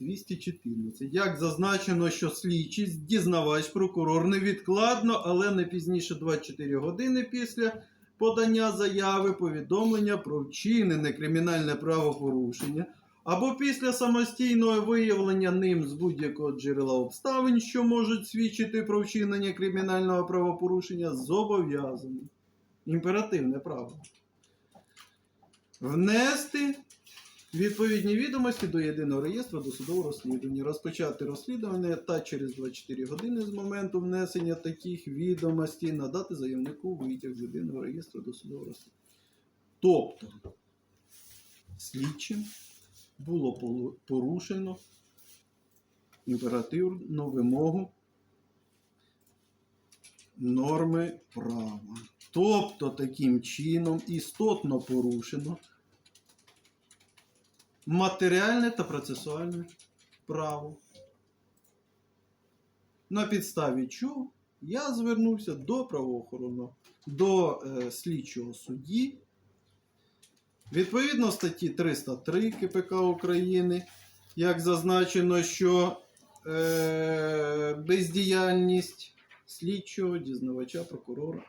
214. Як зазначено, що слідчий, дізнавач, прокурор невідкладно, але не пізніше 24 години після подання заяви, повідомлення про вчинене кримінальне правопорушення або після самостійного виявлення ним з будь-якого джерела обставин, що можуть свідчити про вчинення кримінального правопорушення, зобов'язаний. Імперативне право. Внести відповідні відомості до єдиного реєстру досудового розслідування, розпочати розслідування та через 24 години з моменту внесення таких відомостей надати заявнику витяг з єдиного реєстру досудового розслідування. Тобто, слідчим було порушено імперативну вимогу норми права. Тобто, таким чином істотно порушено матеріальне та процесуальне право. На підставі чого я звернувся до правоохоронного, до е, слідчого судді. Відповідно статті 303 КПК України, як зазначено, що е, бездіяльність слідчого, дізнавача, прокурора,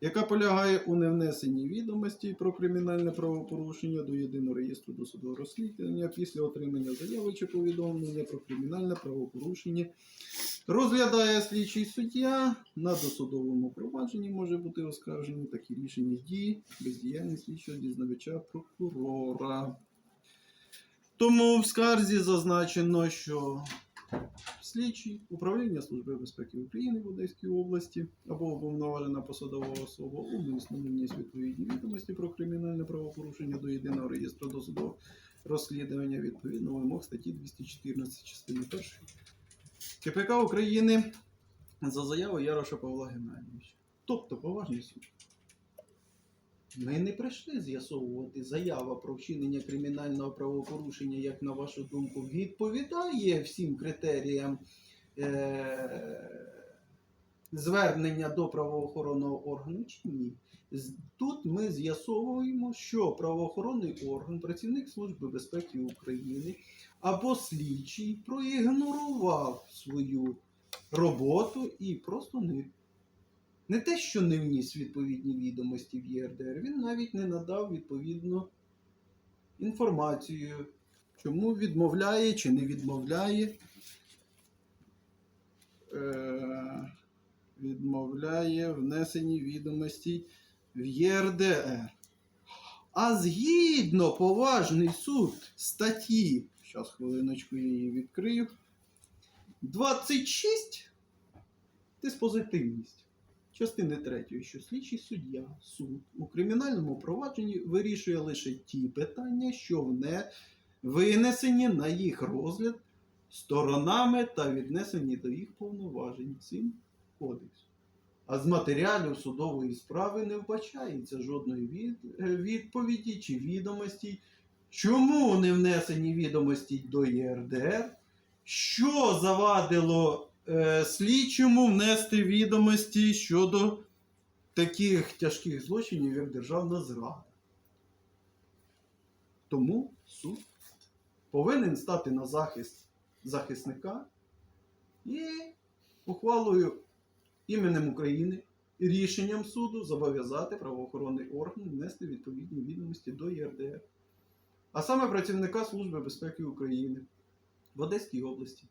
яка полягає у невнесенні відомостей про кримінальне правопорушення до єдиного реєстру досудового розслідування після отримання заяви чи повідомлення про кримінальне правопорушення, розглядає слідчий суддя на досудовому провадженні може бути оскаржені такі рішення дії, бездіяльність слідчого дізнавача прокурора. Тому в скарзі зазначено, що слідчий управління Служби безпеки України в Одеській області або уповноважена посадова особа не вніс відповідні відомості про кримінальне правопорушення до єдиного реєстру досудового розслідування відповідно вимог статті 214 частини 1 КПК України за заявою Яроша Павла Геннадійовича. Тобто, поважний суд. Ми не прийшли з'ясовувати заява про вчинення кримінального правопорушення, як на вашу думку, відповідає всім критеріям е- звернення до правоохоронного органу чи ні. Тут ми з'ясовуємо, що правоохоронний орган, працівник Служби безпеки України або слідчий проігнорував свою роботу і просто не не те, що не вніс відповідні відомості в ЄРДР, він навіть не надав відповідну інформацію, чому відмовляє чи не відмовляє. Е, відмовляє внесені відомості в ЄРДР. А згідно поважний суд статті, зараз хвилиночку я її відкрию, 26 диспозитивність частини 3, що слідчий суддя, суд у кримінальному провадженні вирішує лише ті питання, що вне винесені на їх розгляд сторонами та віднесені до їх повноважень цим кодексом. А з матеріалів судової справи не вбачається жодної від, е, відповіді чи відомості, чому не внесені відомості до ЄРДР, що завадило слідчому внести відомості щодо таких тяжких злочинів, як державна зрада. Тому суд повинен стати на захист захисника і ухвалою іменем України рішенням суду зобов'язати правоохоронний орган внести відповідні відомості до ЄРДР, а саме працівника Служби безпеки України в Одеській області.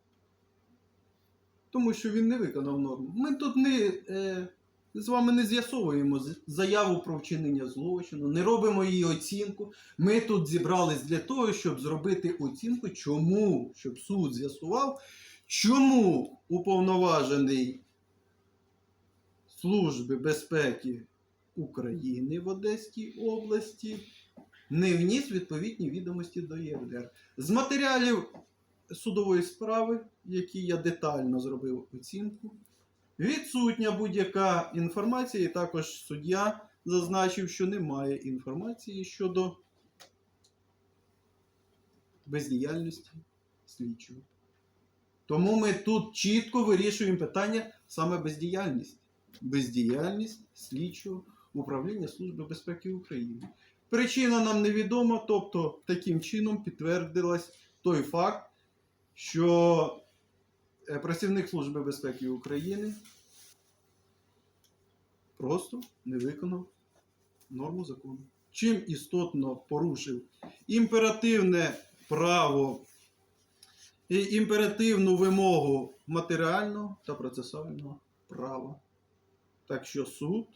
Тому що він не виконав норму. Ми тут не, е, з вами не з'ясовуємо заяву про вчинення злочину, не робимо її оцінку. Ми тут зібрались для того, щоб зробити оцінку, чому, щоб суд з'ясував, чому уповноважений Служби безпеки України в Одеській області не вніс відповідні відомості до ЄРДР. З матеріалів судової справи, які я детально зробив оцінку, відсутня будь-яка інформація, і також суддя зазначив, що немає інформації щодо бездіяльності слідчого. Тому ми тут чітко вирішуємо питання саме бездіяльність. Бездіяльність слідчого управління Служби безпеки України. Причина нам невідома, тобто таким чином підтвердилась той факт, що е, працівник Служби безпеки України просто не виконав норму закону. Чим істотно порушив імперативне право і імперативну вимогу матеріального та процесуального права. Так що суд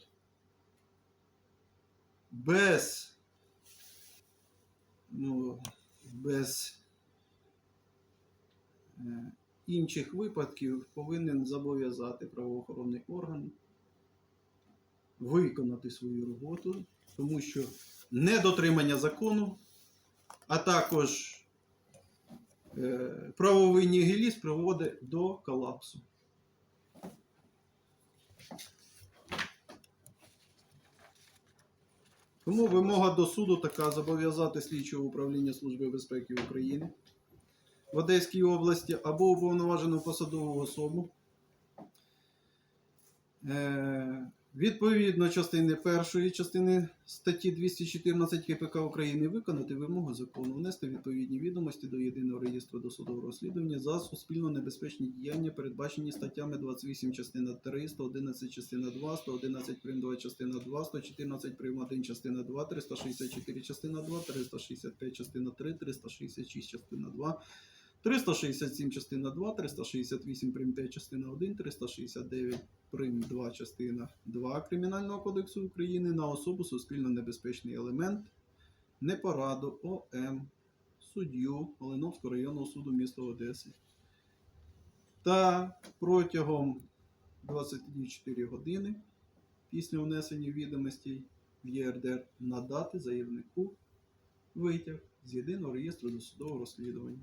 без, ну, без інших випадків повинен зобов'язати правоохоронний орган виконати свою роботу, тому що недотримання закону, а також е, правовий нігілізм приводить до колапсу. Тому вимога до суду така зобов'язати слідчого управління Служби безпеки України в Одеській області або уповноважену посадову особу. Е, Відповідно частини першої частини статті 214 КПК України виконати вимогу закону, внести відповідні відомості до єдиного реєстру досудового розслідування за суспільно небезпечні діяння, передбачені статтями 28 частина 3, 111 частина 2, 111 прим. 2 частина 2, 114 прим. 1 частина 2, 364 частина 2, 365 частина 3, 366 частина 2, 367 частина 2, 368 прим. 5 частина 1, 369 прим. 2 частина 2 Кримінального кодексу України на особу суспільно небезпечний елемент непораду ОМ суддю Малиновського районного суду міста Одеси. Та протягом 24 години після внесення відомостей в ЄРДР надати заявнику витяг з єдиного реєстру досудового розслідування.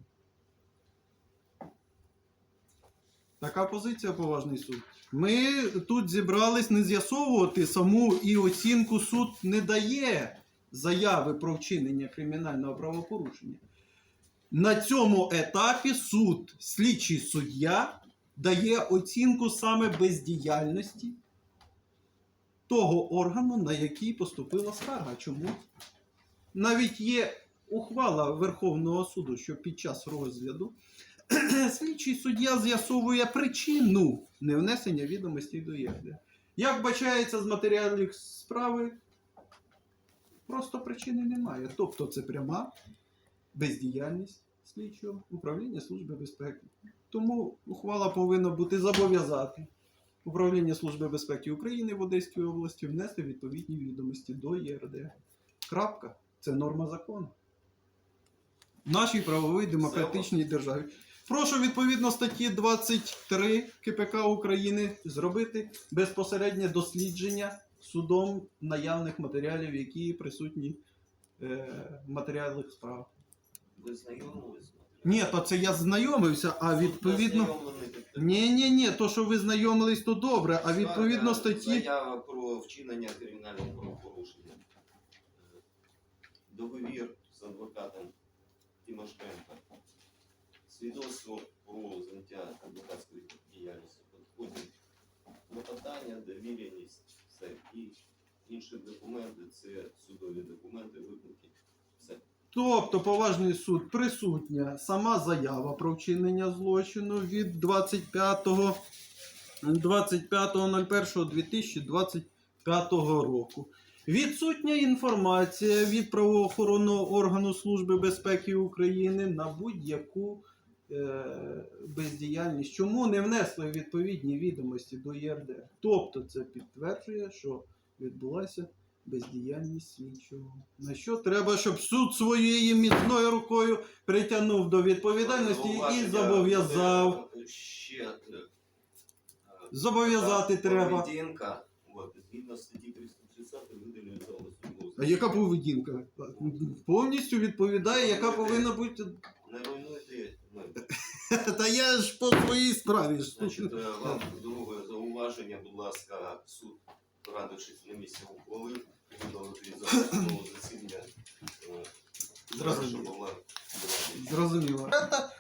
Така позиція, поважний суд. Ми тут зібрались не з'ясовувати саму і оцінку суд не дає заяви про вчинення кримінального правопорушення. На цьому етапі суд, слідчий суддя, дає оцінку саме бездіяльності того органу, на який поступила скарга. Чому? Навіть є ухвала Верховного суду, що під час розгляду слідчий суддя з'ясовує причину невнесення відомостей до ЄРД. Як бачається з матеріалів справи, просто причини немає. Тобто це пряма бездіяльність слідчого управління Служби безпеки. Тому ухвала повинна бути зобов'язати управління Служби безпеки України в Одеській області внести відповідні відомості до ЄРД. Крапка. Це норма закону. В нашій правовій демократичній державі. Прошу відповідно статті 23 КПК України зробити безпосереднє дослідження судом наявних матеріалів, які присутні е, в матеріалах справ. Ви знайомились? Ні, то це я знайомився, а відповідно. Ні, ні, ні, то що ви знайомились, то добре, а відповідно статті. Заява про вчинення кримінального правопорушення. Договір з адвокатом Тимошенко. Свідоцтво про заняття адвокатської діяльності підходить клопотання, довіреність, все. І інші документи це судові документи, виклики. Все. Тобто, поважний суд присутня сама заява про вчинення злочину від 25 25.01.2025 року. Відсутня інформація від правоохоронного органу Служби безпеки України на будь-яку бездіяльність. Чому не внесли відповідні відомості до ЄРДР? Тобто це підтверджує, що відбулася бездіяльність слідчого. На що треба, щоб суд своєю міцною рукою притягнув до відповідальності і зобов'язав. Ще е, е, Зобов'язати треба. Поведінка, от, згідно статті 330 видалюється особливо. А яка поведінка? Повністю відповідає, яка повинна бути. Та я ж по своїй справі. ж. Значить, е, вам друге зауваження, будь ласка, суд, порадившись на місці ухвалив, видалити з судового засідання. е, Зрозуміло. щоб Зрозуміло. Та